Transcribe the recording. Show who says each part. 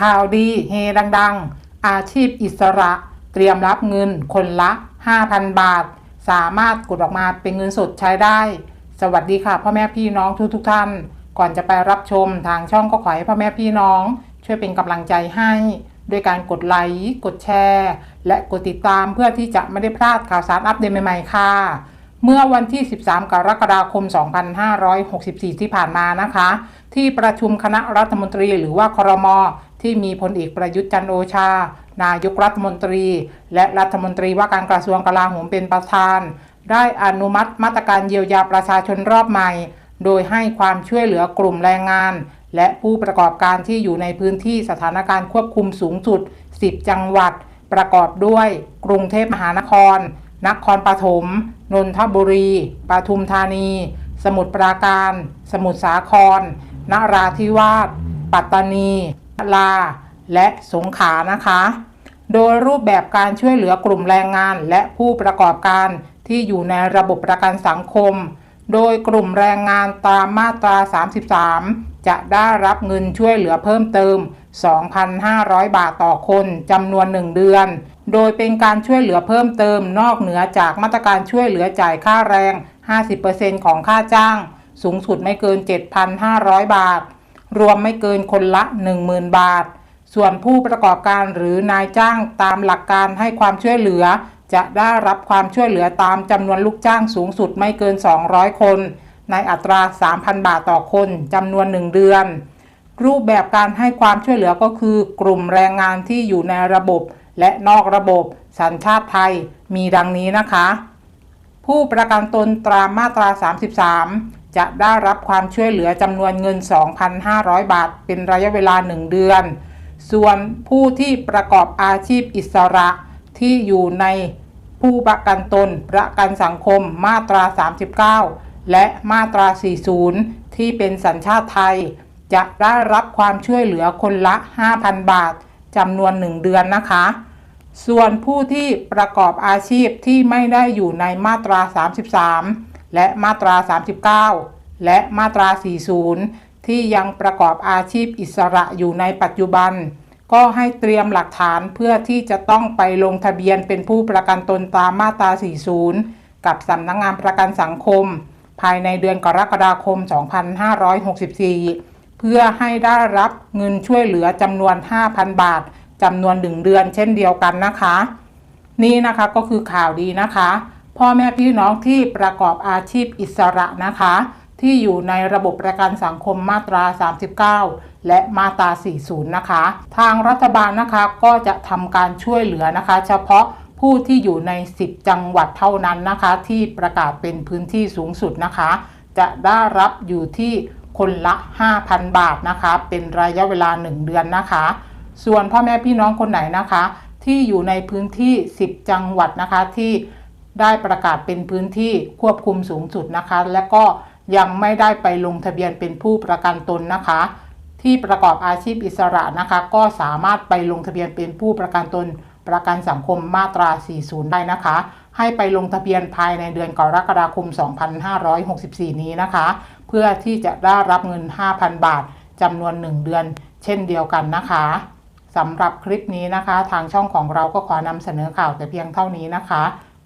Speaker 1: ข่าวดีเฮดังๆ อาชีพอิสระ เตรียมรับเงินคนละ 5,000 บาท สามารถกดออกมาเป็นเงินสดใช้ได้ สวัสดีค่ะพ่อแม่พี่น้องทุกทุกท่าน ก่อนจะไปรับชมทางช่องก็ขอให้พ่อแม่พี่น้อง ช่วยเป็นกำลังใจให้ด้วยการกดไลค์กดแชร์ และกดติดตามเพื่อที่จะไม่ได้พลาดข่าวสารอัปเดตใหม่ๆค่ะเมื่อวันที่ 13 กรกฎาคม 2564 ที่ผ่านมานะคะ ที่ประชุมคณะรัฐมนตรีหรือว่าครม ที่มีพลเอกประยุทธ์จันโอชา นายกรัฐมนตรี และรัฐมนตรีว่าการกระทรวงกลาโหมเป็นประธาน ได้อนุมัติมาตรการเยียวยาประชาชนรอบใหม่ โดยให้ความช่วยเหลือกลุ่มแรงงาน และผู้ประกอบการที่อยู่ในพื้นที่สถานการณ์ควบคุมสูงสุด 10 จังหวัด ประกอบด้วย กรุงเทพมหานคร นครปฐม นนทบุรี ปทุมธานี สมุทรปราการ สมุทรสาคร นราธิวาส ปัตตานี ลาและสงขานะคะ โดยรูปแบบการช่วยเหลือกลุ่มแรงงาน และผู้ประกอบการที่อยู่ในระบบประกันสังคม โดยกลุ่มแรงงานตามมาตรา 33 จะได้รับเงินช่วยเหลือเพิ่มเติม 2,500 บาทต่อคนจำนวน 1 เดือน โดยเป็นการช่วยเหลือเพิ่มเติมนอกเหนือจากมาตรการช่วยเหลือจ่ายค่าแรง 50%ของค่าจ้าง สูงสุดไม่เกิน 7,500 บาท รวมไม่เกินคนละ 10,000 บาท ส่วนผู้ประกอบการหรือนายจ้างตามหลักการให้ความช่วยเหลือ จะได้รับความช่วยเหลือตามจำนวนลูกจ้างสูงสุดไม่เกิน 200 คน ในอัตรา 3,000 บาทต่อคนจำนวน 1 เดือน รูปแบบการให้ความช่วยเหลือก็คือ กลุ่มแรงงานที่อยู่ในระบบ และนอกระบบสัญชาติไทยมีดังนี้นะคะ ผู้ประกันตนตามมาตรา 33 จะได้รับความช่วยเหลือจำนวนเงิน 2,500 บาท เป็นระยะเวลา 1 เดือน ส่วนผู้ที่ประกอบอาชีพอิสระที่อยู่ในผู้ประกันตนประกันสังคมมาตรา 39 และมาตรา 40 ที่เป็นสัญชาติไทย จะได้รับความช่วยเหลือคนละ 5,000 บาทจำนวน 1 เดือนนะคะ ส่วนผู้ที่ประกอบอาชีพที่ไม่ได้อยู่ในมาตรา 33 และมาตรา 39 และมาตรา 40 ที่ยังประกอบอาชีพอิสระอยู่ในปัจจุบัน ก็ให้เตรียมหลักฐานเพื่อที่จะต้องไปลงทะเบียนเป็นผู้ประกันตนตามมาตรา 40 กับสำนักงงานประกันสังคม ภายในเดือนกรกฎาคม 2564 เพื่อให้ได้รับเงินช่วยเหลือจำนวน 5,000 บาทจำนวนหนึ่งเดือนเช่นเดียวกันนะคะ นี่นะคะก็คือข่าวดีนะคะ พ่อแม่พี่น้องที่ประกอบอาชีพอิสระนะคะ ที่อยู่ในระบบประกันสังคมมาตรา 39 และมาตรา 40 นะคะ ทางรัฐบาลนะคะก็จะทำการช่วยเหลือนะคะ เฉพาะผู้ที่อยู่ใน 10 จังหวัดเท่านั้นนะคะ ที่ประกาศเป็นพื้นที่สูงสุดนะคะ จะได้รับอยู่ที่คนละ 5,000 บาทนะคะ เป็นระยะเวลา 1 เดือนนะคะ ส่วนพ่อแม่พี่น้องคนไหนนะคะ ที่อยู่ในพื้นที่ 10 จังหวัดนะคะที่ ได้ประกาศเป็นพื้นที่ควบคุมสูงสุดนะคะ และก็ยังไม่ได้ไปลงทะเบียนเป็นผู้ประกันตนนะคะ ที่ประกอบอาชีพอิสระนะคะ ก็สามารถไปลงทะเบียนเป็นผู้ประกันตน ประกันสังคมมาตรา 40 ได้นะคะ ให้ไปลงทะเบียนภายในเดือนกรกฎาคม 2564 นี้นะคะ เพื่อที่จะได้รับเงิน 5,000 บาทจำนวน 1 เดือน เช่นเดียวกันนะคะสำหรับคลิปนี้นะคะ ทางช่องของเราก็ขอนำเสนอข่าวแต่เพียงเท่านี้นะคะ